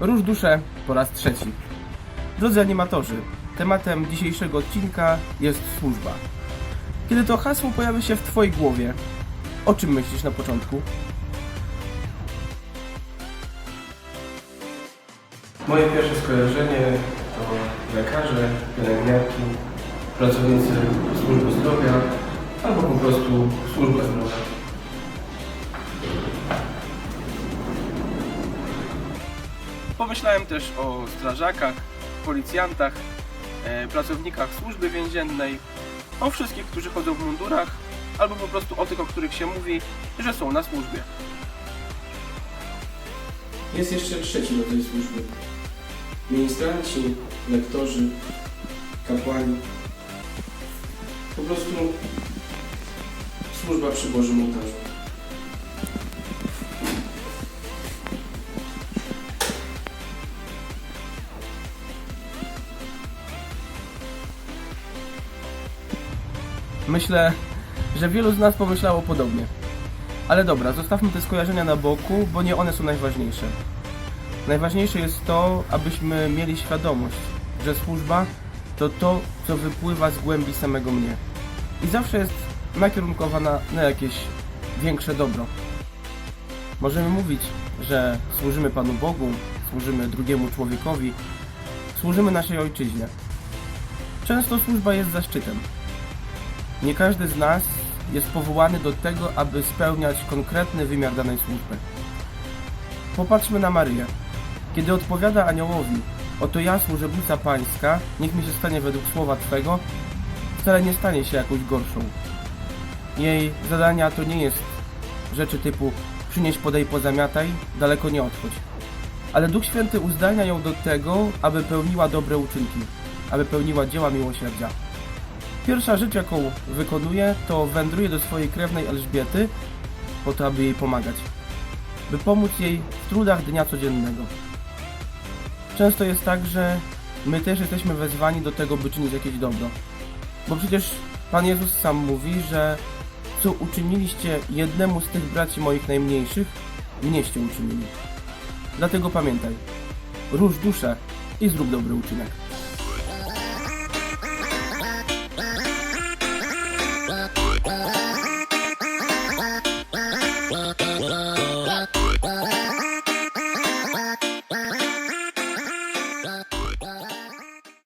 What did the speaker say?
Róż duszę po raz trzeci. Drodzy animatorzy, tematem dzisiejszego odcinka jest służba. Kiedy to hasło pojawi się w Twojej głowie, o czym myślisz na początku? Moje pierwsze skojarzenie to lekarze, pielęgniarki, pracownicy służby zdrowia albo po prostu służba zdrowia. Pomyślałem też o strażakach, policjantach, e, pracownikach służby więziennej, o wszystkich, którzy chodzą w mundurach, albo po prostu o tych, o których się mówi, że są na służbie. Jest jeszcze trzeci rodzaj służby. Ministranci, lektorzy, kapłani. Po prostu służba przy Bożym ołtarzu. Myślę, że wielu z nas pomyślało podobnie. Ale dobra, zostawmy te skojarzenia na boku, bo nie one są najważniejsze. Najważniejsze jest to, abyśmy mieli świadomość, że służba to to, co wypływa z głębi samego mnie. I zawsze jest nakierunkowana na jakieś większe dobro. Możemy mówić, że służymy Panu Bogu, służymy drugiemu człowiekowi, służymy naszej ojczyźnie. Często służba jest zaszczytem. Nie każdy z nas jest powołany do tego, aby spełniać konkretny wymiar danej służby. Popatrzmy na Maryję. Kiedy odpowiada aniołowi, oto ja służebnica pańska, niech mi się stanie według słowa Twego, wcale nie stanie się jakąś gorszą. Jej zadania to nie jest rzeczy typu przynieś, podaj, pozamiataj, daleko nie odchodź. Ale Duch Święty uzdalnia ją do tego, aby pełniła dobre uczynki, aby pełniła dzieła miłosierdzia. Pierwsza rzecz, jaką wykonuje, to wędruje do swojej krewnej Elżbiety, po to, aby jej pomagać. By pomóc jej w trudach dnia codziennego. Często jest tak, że my też jesteśmy wezwani do tego, by czynić jakieś dobro. Bo przecież Pan Jezus sam mówi, że co uczyniliście jednemu z tych braci moich najmniejszych, mnieście uczynili. Dlatego pamiętaj, róż duszę i zrób dobry uczynek.